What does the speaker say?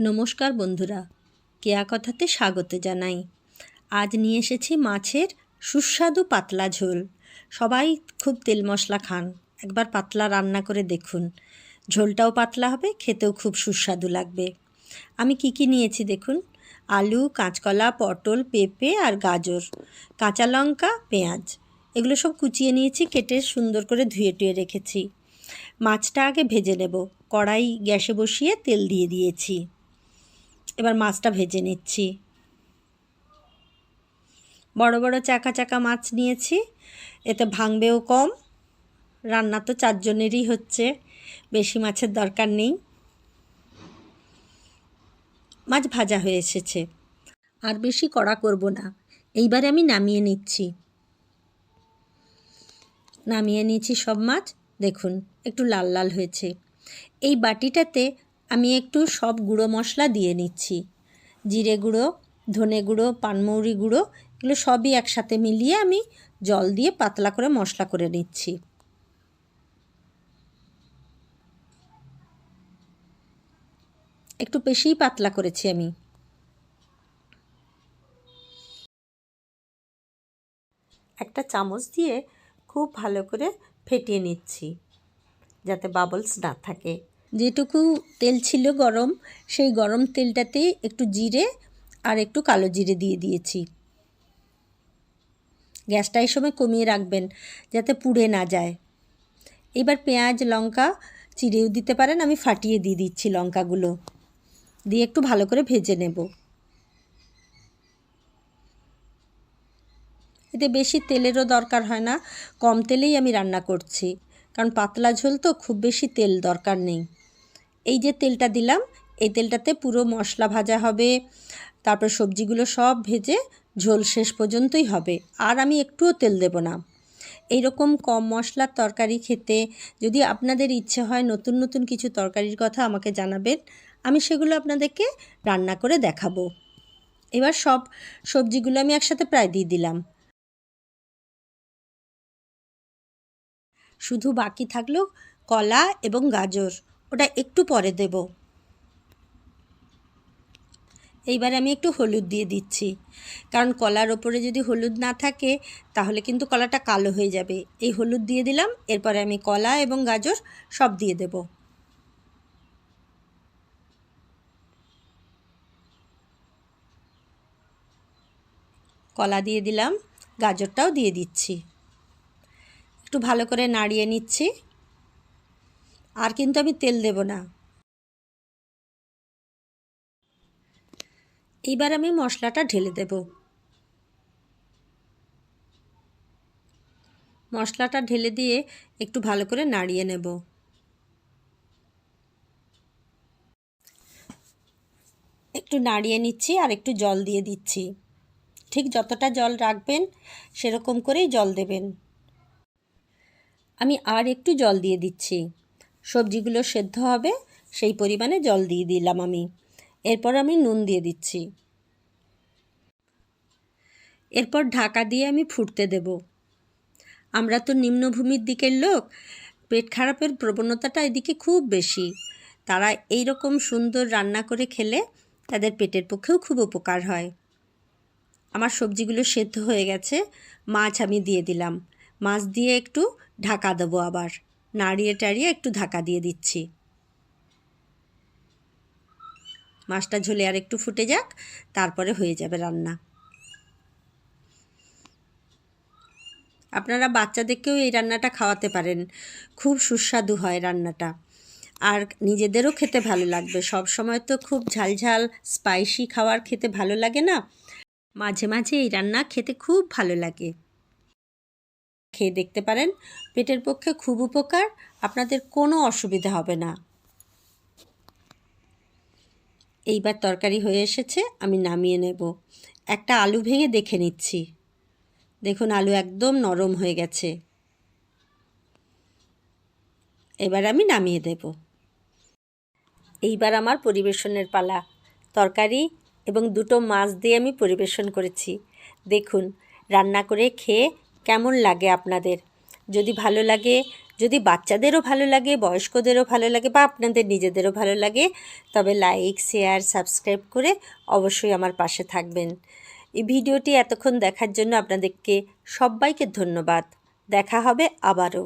নমস্কার বন্ধুরা, কেয়া কথাতে স্বাগত জানাই। আজ নিয়ে এসেছি মাছের সুস্বাদু পাতলা ঝোল। সবাই খুব তেল মশলা খান, একবার পাতলা রান্না করে দেখুন। ঝোলটাও পাতলা হবে, খেতেও খুব সুস্বাদু লাগবে। আমি কি কি নিয়েছি দেখুন? আলু, কাঁচকলা, পটল, পেঁপে আর গাজর, কাঁচা লঙ্কা, পেঁয়াজ। এগুলো সব কুচিয়ে নিয়েছি, কেটে সুন্দর করে ধুয়ে টুয়ে রেখেছি। মাছটা আগে ভেজে নেব। কড়াই গ্যাসে বসিয়ে তেল দিয়ে দিয়েছি। এবার মাছটা ভেজে নিচ্ছি। বড় বড় চাকা চাকা মাছ নিয়েছি, এতে ভাঙবেও কম, রান্না তো চারজনেরই হচ্ছে, বেশি মাছের দরকার নেই। মাছ ভাজা হয়ে এসেছে, আর বেশি কড়া করব না, এইবারে আমি নামিয়ে নিচ্ছি। নামিয়ে নিয়েছি সব মাছ, দেখুন, একটু লাল লাল হয়েছে। এই বাটিটাতে আমি একটু সব গুঁড়ো মশলা দিয়ে নিচ্ছি। জিরে গুঁড়ো, ধনে গুঁড়ো, পানমৌরি গুঁড়ো, এগুলো সবই একসাথে মিলিয়ে আমি জল দিয়ে পাতলা করে মশলা করে নিচ্ছি। একটু বেশিই পাতলা করেছি আমি। একটা চামচ দিয়ে খুব ভালো করে ফেটিয়ে নিচ্ছি, যাতে বাবলস না থাকে। যেটুকু তেল ছিল গরম, সেই গরম তেলটাতে একটু জিরে আর একটু কালো জিরে দিয়ে দিয়েছি। গ্যাসটা এই সময় কমিয়ে রাখবেন যাতে পুড়ে না যায়। এবার পেঁয়াজ, লঙ্কা চিড়েও দিতে পারেন, আমি ফাটিয়ে দিয়ে দিচ্ছি লঙ্কাগুলো। দিয়ে একটু ভালো করে ভেজে নেব। এতে বেশি তেলেরও দরকার হয় না, কম তেলেই আমি রান্না করছি। কারণ পাতলা ঝোল তো, খুব বেশি তেল দরকার নেই। এই যে তেলটা দিলাম, এই তেলটাতে পুরো মশলা ভাজা হবে, তারপর সবজিগুলো সব ভেজে ঝোল শেষ পর্যন্তই হবে। আর আমি একটুও তেল দেব না। এই রকম কম মশলার তরকারি খেতে যদি আপনাদের ইচ্ছে হয় নতুন নতুন কিছু তরকারির কথা আমাকে জানাবেন, আমি সেগুলো আপনাদেরকে রান্না করে দেখাবো। এবার সব সবজিগুলো আমি একসাথে প্রায় দিয়ে দিলাম। শুধু বাকি থাকল কলা এবং গাজর। ওটা একটু পরে দেব। এইবার আমি একটু হলুদ দিয়ে দিচ্ছি। কারণ কলার ওপরে যদি হলুদ না থাকে, তাহলে কিন্তু কলাটা কালো হয়ে যাবে। এই হলুদ দিয়ে দিলাম, এরপরে আমি কলা এবং গাজর সব দিয়ে দেব। কলা দিয়ে দিলাম, গাজরটাও দিয়ে দিচ্ছি। একটু ভালো করে নাড়িয়ে নিচ্ছি। আর কিন্তু আমি তেল দেব না। এইবার আমি মশলাটা ঢেলে দেব। মশলাটা ঢেলে দিয়ে একটু ভালো করে নাড়িয়ে নেব। একটু নাড়িয়ে নিচ্ছি আর একটু জল দিয়ে দিচ্ছি। ঠিক যতটা জল রাখবেন সেরকম করেই জল দেবেন। আমি আর একটু জল দিয়ে দিচ্ছি। সবজিগুলো সেদ্ধ হবে, সেই পরিমাণে জল দিয়ে দিলাম আমি। এরপর আমি নুন দিয়ে দিচ্ছি। এরপর ঢাকা দিয়ে আমি ফুটতে দেব। আমরা তো নিম্নভূমির দিকের লোক, পেট খারাপের প্রবণতাটা এদিকে খুব বেশি। তারা এই রকম সুন্দর রান্না করে খেলে তাদের পেটের পক্ষেও খুব উপকার হয়। আমার সবজিগুলো সেদ্ধ হয়ে গেছে, মাছ আমি দিয়ে দিলাম। মাছ দিয়ে একটু ঢাকা দেবো আবার। নাড়িয়ে টাড়িয়ে একটু ঢাকা দিয়ে দিচ্ছি। মাছটা ঝোলে আর একটু ফুটে যাক, তারপরে হয়ে যাবে রান্না। আপনারা বাচ্চাদেরকেও এই রান্নাটা খাওয়াতে পারেন। খুব সুস্বাদু হয় রান্নাটা। আর নিজেদেরও খেতে ভালো লাগবে। সব সময় তো খুব ঝালঝাল স্পাইসি খাবার খেতে ভালো লাগে না। মাঝে মাঝে এই রান্না খেতে খুব ভালো লাগে। খেয়ে দেখতে পারেন। পেটের পক্ষে খুব উপকার। আপনাদের কোনো অসুবিধা হবে না। এইবার তরকারি হয়ে এসেছে, আমি নামিয়ে নেব। একটা আলু ভেঙে দেখে নিচ্ছি। দেখুন, আলু একদম নরম হয়ে গেছে। এবার আমি নামিয়ে দেব। এইবার আমার পরিবেশনের পালা। তরকারি এবং দুটো মাছ দিয়ে আমি পরিবেশন করেছি। দেখুন, রান্না করে খেয়ে কেমন লাগে আপনাদের? যদি ভালো লাগে, যদি বাচ্চাদেরও ভালো লাগে, বয়স্কদেরও ভালো লাগে বা আপনাদের নিজেদেরও ভালো লাগে, তবে লাইক, শেয়ার, সাবস্ক্রাইব করে অবশ্যই আমার পাশে থাকবেন। এই ভিডিওটি এতক্ষণ দেখার জন্য আপনাদেরকে সবাইকে ধন্যবাদ। দেখা হবে আবারও।